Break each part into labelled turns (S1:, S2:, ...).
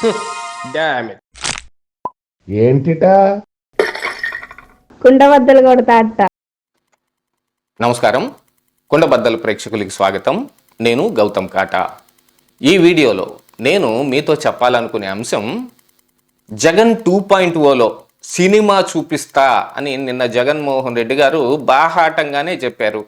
S1: ఏంటిటా?
S2: కుండబద్దలు కొడతా అత్త.
S3: నమస్కారం. కుండబద్దల ప్రేక్షకులకి స్వాగతం. నేను గౌతమ్ కాటా. ఈ వీడియోలో నేను మీతో చెప్పాలనుకునే అంశం జగన్ టూ పాయింట్ ఓలో సినిమా చూపిస్తా అని నిన్న జగన్మోహన్ రెడ్డి గారు బాహాటంగానే చెప్పారు.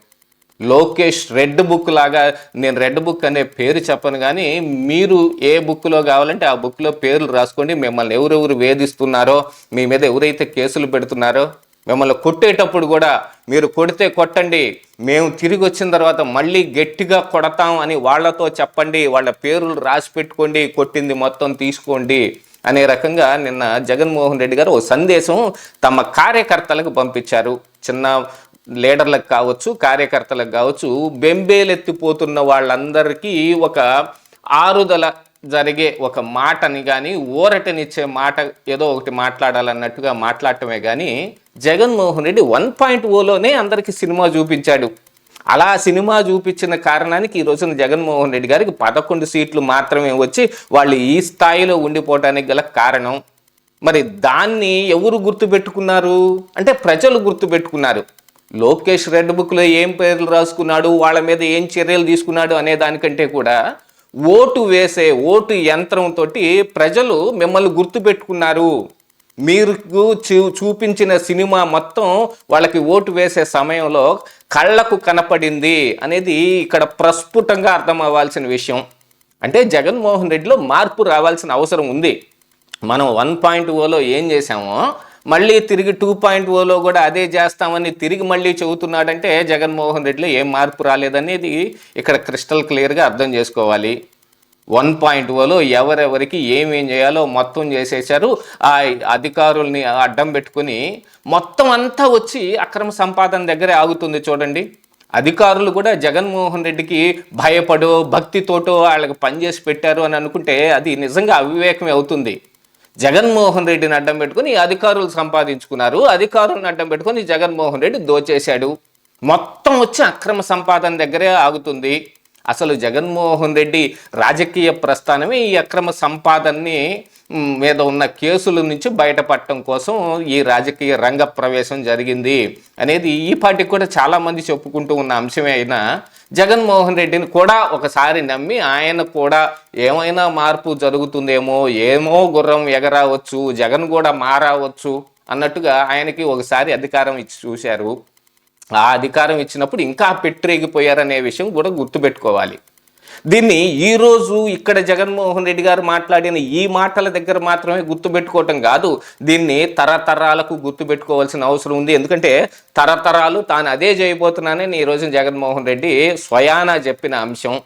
S3: లోకేష్ రెడ్ బుక్ లాగా నేను రెడ్ బుక్ అనే పేరు చెప్పను కానీ మీరు ఏ బుక్లో కావాలంటే ఆ బుక్లో పేర్లు రాసుకోండి. మిమ్మల్ని ఎవరెవరు వేధిస్తున్నారో మీ మీద ఎవరైతే కేసులు పెడుతున్నారో మిమ్మల్ని కొట్టేటప్పుడు కూడా మీరు కొడితే కొట్టండి. మేము తిరిగి వచ్చిన తర్వాత మళ్ళీ గట్టిగా కొడతాం అని వాళ్ళతో చెప్పండి. వాళ్ళ పేర్లు రాసి పెట్టుకోండి. కొట్టింది మొత్తం తీసుకోండి అనే రకంగా నిన్న జగన్మోహన్ రెడ్డి గారు ఓ సందేశం తమ కార్యకర్తలకు పంపించారు. చిన్న లీడర్లకు కావచ్చు కార్యకర్తలకు కావచ్చు బెంబేలెత్తిపోతున్న వాళ్ళందరికీ ఒక ఆరుదల జరిగే ఒక మాటని కానీ ఊరటనిచ్చే మాట ఏదో ఒకటి మాట్లాడాలన్నట్టుగా మాట్లాడటమే కానీ జగన్మోహన్ రెడ్డి వన్ పాయింట్ ఓలోనే అందరికీ సినిమా చూపించాడు. అలా సినిమా చూపించిన కారణానికి ఈ రోజున జగన్మోహన్ రెడ్డి గారికి పదకొండు సీట్లు మాత్రమే వచ్చి వాళ్ళు ఈ స్థాయిలో ఉండిపోవడానికి గల కారణం. మరి దాన్ని ఎవరు గుర్తుపెట్టుకున్నారు? అంటే ప్రజలు గుర్తుపెట్టుకున్నారు. లోకేష్ రెడ్ బుక్లో ఏం పేర్లు రాసుకున్నాడు వాళ్ళ మీద ఏం చర్యలు తీసుకున్నాడు అనే దానికంటే కూడా ఓటు వేసే ఓటు యంత్రంతో ప్రజలు మిమ్మల్ని గుర్తుపెట్టుకున్నారు. మీరు చూ చూపించిన సినిమా మొత్తం వాళ్ళకి ఓటు వేసే సమయంలో కళ్ళకు కనపడింది అనేది ఇక్కడ ప్రస్ఫుటంగా అర్థం అవ్వాల్సిన విషయం. అంటే జగన్మోహన్ రెడ్డిలో మార్పు రావాల్సిన అవసరం ఉంది. మనం వన్ పాయింట్ ఓలో ఏం చేసామో మళ్ళీ తిరిగి టూ పాయింట్ ఓలో కూడా అదే చేస్తామని తిరిగి మళ్ళీ చెబుతున్నాడంటే జగన్మోహన్ రెడ్డిలో ఏం మార్పు రాలేదనేది ఇక్కడ క్రిస్టల్ క్లియర్గా అర్థం చేసుకోవాలి. వన్ పాయింట్ ఓలో ఎవరెవరికి ఏమేం చేయాలో మొత్తం చేసేసారు ఆ అధికారుల్ని అడ్డం పెట్టుకుని మొత్తం అంతా వచ్చి అక్రమ సంపాదన దగ్గరే ఆగుతుంది చూడండి. అధికారులు కూడా జగన్మోహన్ రెడ్డికి భయపడో భక్తితోటో వాళ్ళకి పనిచేసి పెట్టారు అని అనుకుంటే అది నిజంగా అవివేకమే అవుతుంది. జగన్మోహన్ రెడ్డిని అడ్డం పెట్టుకుని అధికారులు సంపాదించుకున్నారు. అధికారులను అడ్డం పెట్టుకుని జగన్మోహన్ రెడ్డి దోచేశాడు. మొత్తం వచ్చి అక్రమ సంపాదన దగ్గరే ఆగుతుంది. అసలు జగన్మోహన్ రెడ్డి రాజకీయ ప్రస్థానమే ఈ అక్రమ సంపాదనని మీద ఉన్న కేసుల నుంచి బయటపడటం కోసం ఈ రాజకీయ రంగ ప్రవేశం జరిగింది అనేది ఈ పార్టీకి కూడా చాలామంది చెప్పుకుంటూ ఉన్న అంశమే. అయినా జగన్మోహన్ రెడ్డిని కూడా ఒకసారి నమ్మి ఆయన కూడా ఏమైనా మార్పు జరుగుతుందేమో ఏమో గుర్రం ఎగరావచ్చు జగన్ కూడా మారావచ్చు అన్నట్టుగా ఆయనకి ఒకసారి అధికారం ఇచ్చి చూశారు. ఆ అధికారం ఇచ్చినప్పుడు ఇంకా పెట్టిరేగిపోయారనే విషయం కూడా గుర్తుపెట్టుకోవాలి. దీన్ని ఈరోజు ఇక్కడ జగన్మోహన్ రెడ్డి గారు మాట్లాడిన ఈ మాటల దగ్గర మాత్రమే గుర్తుపెట్టుకోవటం కాదు దీన్ని తరతరాలకు గుర్తుపెట్టుకోవాల్సిన అవసరం ఉంది. ఎందుకంటే తరతరాలు తాను అదే చేయబోతున్నానని ఈ జగన్మోహన్ రెడ్డి స్వయానా చెప్పిన అంశం.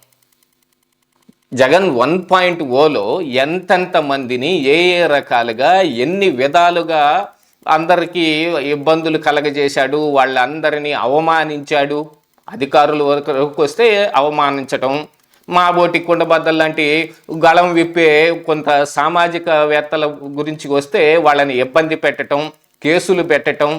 S3: జగన్ వన్ పాయింట్ ఓలో ఎంతెంత మందిని ఏ ఏ రకాలుగా ఎన్ని విధాలుగా అందరికీ ఇబ్బందులు కలగజేశాడు వాళ్ళందరినీ అవమానించాడు. అధికారుల వరకు వస్తే అవమానించటం మా బోటి కుండబద్దలు లాంటి గళం విప్పే కొంత సామాజికవేత్తల గురించి వస్తే వాళ్ళని ఇబ్బంది పెట్టటం కేసులు పెట్టటం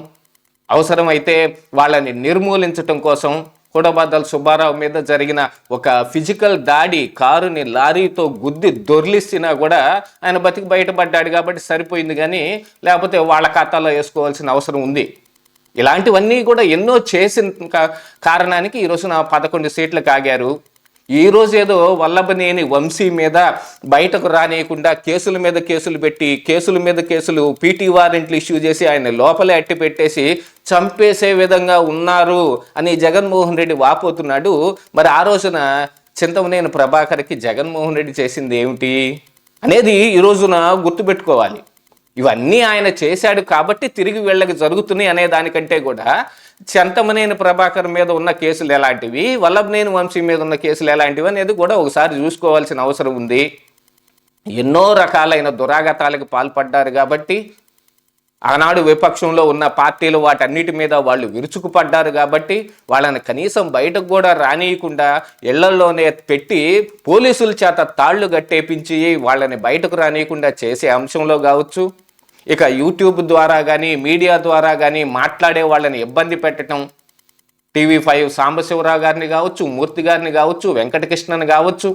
S3: అవసరమైతే వాళ్ళని నిర్మూలించటం కోసం కూడబద్దల సుబ్బారావు మీద జరిగిన ఒక ఫిజికల్ దాడి కారుని లారీతో గుద్ది దొర్లిసినా కూడా ఆయన బతికి బయటపడ్డాడు కాబట్టి సరిపోయింది కానీ లేకపోతే వాళ్ళ ఖాతాలో వేసుకోవాల్సిన అవసరం ఉంది. ఇలాంటివన్నీ కూడా ఎన్నో చేసిన కారణానికి ఈరోజు నా పదకొండు సీట్లు కాగారు. ఈ రోజు ఏదో వల్లభనేని వంశీ మీద బయటకు రానియకుండా కేసుల మీద కేసులు పెట్టి కేసుల మీద కేసులు పీటీ వారెంట్లు ఇష్యూ చేసి ఆయన లోపలే అట్టి పెట్టేసి చంపేసే విధంగా ఉన్నారు అని జగన్మోహన్ రెడ్డి వాపోతున్నాడు. మరి ఆ రోజున చింతమనేని ప్రభాకర్కి జగన్మోహన్ రెడ్డి చేసింది ఏమిటి అనేది ఈ రోజున గుర్తుపెట్టుకోవాలి. ఇవన్నీ ఆయన చేశాడు కాబట్టి తిరిగి వెళ్ళక జరుగుతున్నాయి అనే దానికంటే కూడా చెంతమనేని ప్రభాకర్ మీద ఉన్న కేసులు ఎలాంటివి వల్లభనేని వంశీ మీద ఉన్న కేసులు ఎలాంటివి అనేది కూడా ఒకసారి చూసుకోవాల్సిన అవసరం ఉంది. ఎన్నో రకాలైన దురాగతాలకు పాల్పడ్డారు కాబట్టి ఆనాడు విపక్షంలో ఉన్న పార్టీలు వాటన్నిటి మీద వాళ్ళు విరుచుకుపడ్డారు కాబట్టి వాళ్ళని కనీసం బయటకు కూడా రానియకుండా ఇళ్ళలోనే పెట్టి పోలీసుల చేత తాళ్ళు గట్టేపించి వాళ్ళని బయటకు రానియకుండా చేసే అంశంలో కావచ్చు. ఇక యూట్యూబ్ ద్వారా కానీ మీడియా ద్వారా కానీ మాట్లాడే వాళ్ళని ఇబ్బంది పెట్టడం టీవీ ఫైవ్ సాంబశివరావు గారిని కావచ్చు మూర్తి గారిని కావచ్చు వెంకటకృష్ణని కావచ్చు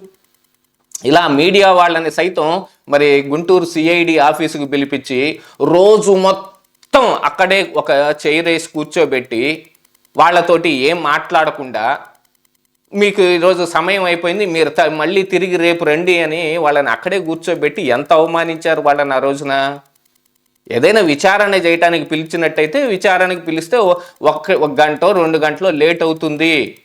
S3: ఇలా మీడియా వాళ్ళని సైతం మరి గుంటూరు సిఐడి ఆఫీసుకు పిలిపించి రోజు మొత్తం అక్కడే ఒక చైర్ వేసి కూర్చోబెట్టి వాళ్ళతోటి ఏం మాట్లాడకుండా మీకు ఈరోజు సమయం అయిపోయింది మీరు త- మళ్ళీ తిరిగి రేపు రండి అని వాళ్ళని అక్కడే కూర్చోబెట్టి ఎంత అవమానించారు వాళ్ళని ఆ రోజున? ఏదైనా విచారణ చేయటానికి పిలిచినట్టయితే విచారణకి పిలిస్తే ఒక ఒక్క ఒక గంట రెండు గంటలో లేట్ అవుతుంది.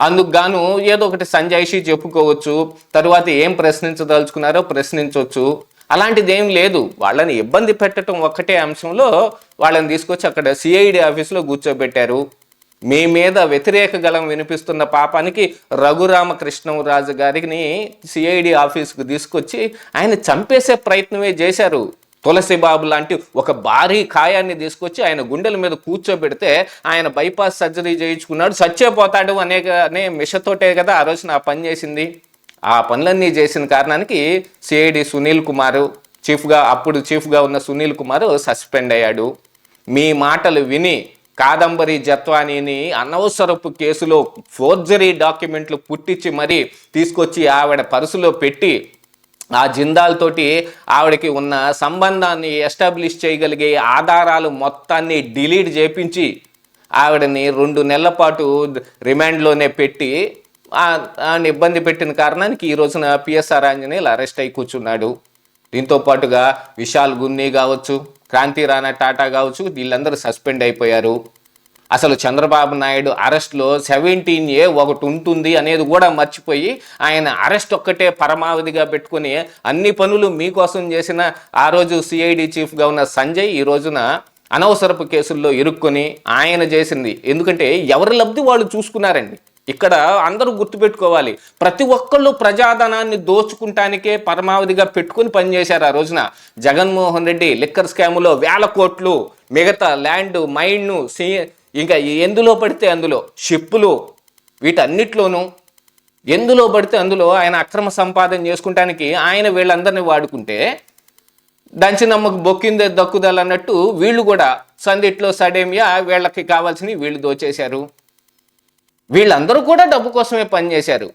S3: అందుకు గాను ఏదో ఒకటి సంజాయిషి చెప్పుకోవచ్చు తరువాత ఏం ప్రశ్నించదలుచుకున్నారో ప్రశ్నించవచ్చు అలాంటిది ఏం లేదు. వాళ్ళని ఇబ్బంది పెట్టడం ఒక్కటే అంశంలో వాళ్ళని తీసుకొచ్చి అక్కడ సిఐడి ఆఫీస్లో కూర్చోబెట్టారు. మీ మీద వ్యతిరేక గలం వినిపిస్తున్న పాపానికి రఘురామకృష్ణరాజు గారిని సిఐడి ఆఫీస్కు తీసుకొచ్చి ఆయన చంపేసే ప్రయత్నమే చేశారు. తులసి బాబు లాంటి ఒక భారీ కాయాన్ని తీసుకొచ్చి ఆయన గుండెల మీద కూర్చోబెడితే ఆయన బైపాస్ సర్జరీ చేయించుకున్నాడు. చచ్చేపోతాడు అనేక అనే మిషతోటే కదా ఆ రోజున ఆ పని చేసింది. ఆ పనులన్నీ చేసిన కారణానికి సిఐడి సునీల్ కుమారు చీఫ్గా అప్పుడు చీఫ్గా ఉన్న సునీల్ కుమార్ సస్పెండ్ అయ్యాడు. మీ మాటలు విని కాదంబరి జత్వానీని అనవసరపు కేసులో ఫోర్జరీ డాక్యుమెంట్లు పుట్టించి మరీ తీసుకొచ్చి ఆవిడ పరుసులో పెట్టి ఆ జిందాల్తోటి ఆవిడకి ఉన్న సంబంధాన్ని ఎస్టాబ్లిష్ చేయగలిగే ఆధారాలు మొత్తాన్ని డిలీట్ చేపించి ఆవిడని రెండు నెలల పాటు రిమాండ్లోనే పెట్టి ఆ- ఇబ్బంది పెట్టిన కారణానికి ఈ రోజున పిఎస్ఆర్ ఆంజనేయులు అరెస్ట్ అయి కూర్చున్నాడు. దీంతో పాటుగా విశాల్ గున్ని కావచ్చు క్రాంతి రాణా టాటా కావచ్చు వీళ్ళందరూ సస్పెండ్ అయిపోయారు. అసలు చంద్రబాబు నాయుడు అరెస్ట్లో సెవెంటీన్ ఏ ఒకటి ఉంటుంది అనేది కూడా మర్చిపోయి ఆయన అరెస్ట్ ఒక్కటే పరమావధిగా పెట్టుకుని అన్ని పనులు మీకోసం చేసిన ఆ రోజు సిఐడి చీఫ్గా ఉన్న సంజయ్ ఈ రోజున అనవసరపు కేసుల్లో ఇరుక్కొని ఆయన చేసింది. ఎందుకంటే ఎవరి లబ్ధి వాళ్ళు చూసుకున్నారండి. ఇక్కడ అందరూ గుర్తుపెట్టుకోవాలి. ప్రతి ఒక్కళ్ళు ప్రజాధనాన్ని దోచుకుంటానికే పరమావధిగా పెట్టుకుని పనిచేశారు ఆ రోజున. జగన్మోహన్ రెడ్డి లిక్కర్ స్కాములో వేల కోట్లు మిగతా ల్యాండ్ మైండ్ను సీ ఇంకా ఎందులో పడితే అందులో షిప్పులు వీటన్నిటిలోనూ ఎందులో పడితే అందులో ఆయన అక్రమ సంపాదన చేసుకుంటానికి ఆయన వీళ్ళందరినీ వాడుకుంటే దంచినమ్మకు బొక్కిందే దక్కుదల అన్నట్టు వీళ్ళు కూడా సందిట్లో సడేమియా వీళ్ళకి కావాల్సినవి వీళ్ళు దోచేశారు. వీళ్ళందరూ కూడా డబ్బు కోసమే పనిచేశారు.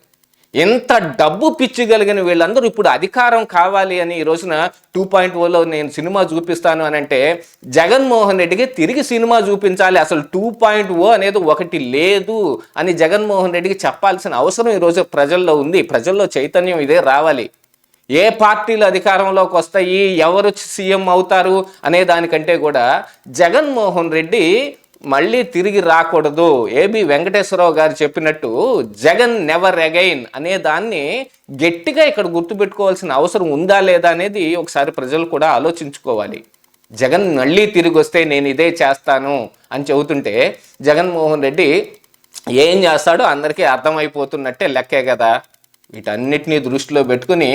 S3: ఎంత డబ్బు పిచ్చగలిగిన వీళ్ళందరూ ఇప్పుడు అధికారం కావాలి అని ఈ రోజున టూ పాయింట్ ఓలో నేను సినిమా చూపిస్తాను అని అంటే జగన్మోహన్ రెడ్డికి తిరిగి సినిమా చూపించాలి. అసలు టూ పాయింట్ ఓ అనేది ఒకటి లేదు అని జగన్మోహన్ రెడ్డికి చెప్పాల్సిన అవసరం ఈరోజు ప్రజల్లో ఉంది. ప్రజల్లో చైతన్యం ఇదే రావాలి. ఏ పార్టీలు అధికారంలోకి వస్తాయి? ఎవరు సీఎం అవుతారు? అనే దానికంటే కూడా జగన్మోహన్ రెడ్డి మళ్ళీ తిరిగి రాకూడదు. ఏబి వెంకటేశ్వరరావు గారు చెప్పినట్టు జగన్ నెవర్ అగైన్ అనే దాన్ని గట్టిగా ఇక్కడ గుర్తుపెట్టుకోవాల్సిన అవసరం ఉందా లేదా అనేది ఒకసారి ప్రజలు కూడా ఆలోచించుకోవాలి. జగన్ మళ్ళీ తిరిగి వస్తే నేను ఇదే చేస్తాను అని చెబుతుంటే జగన్మోహన్ రెడ్డి ఏం చేస్తాడో అందరికీ అర్థమైపోతున్నట్టే లెక్కే కదా. వీటన్నిటినీ దృష్టిలో పెట్టుకుని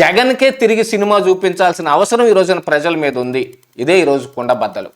S3: జగన్కే తిరిగి సినిమా చూపించాల్సిన అవసరం ఈ రోజున ప్రజల మీద ఉంది. ఇదే ఈరోజు కొండబద్దలు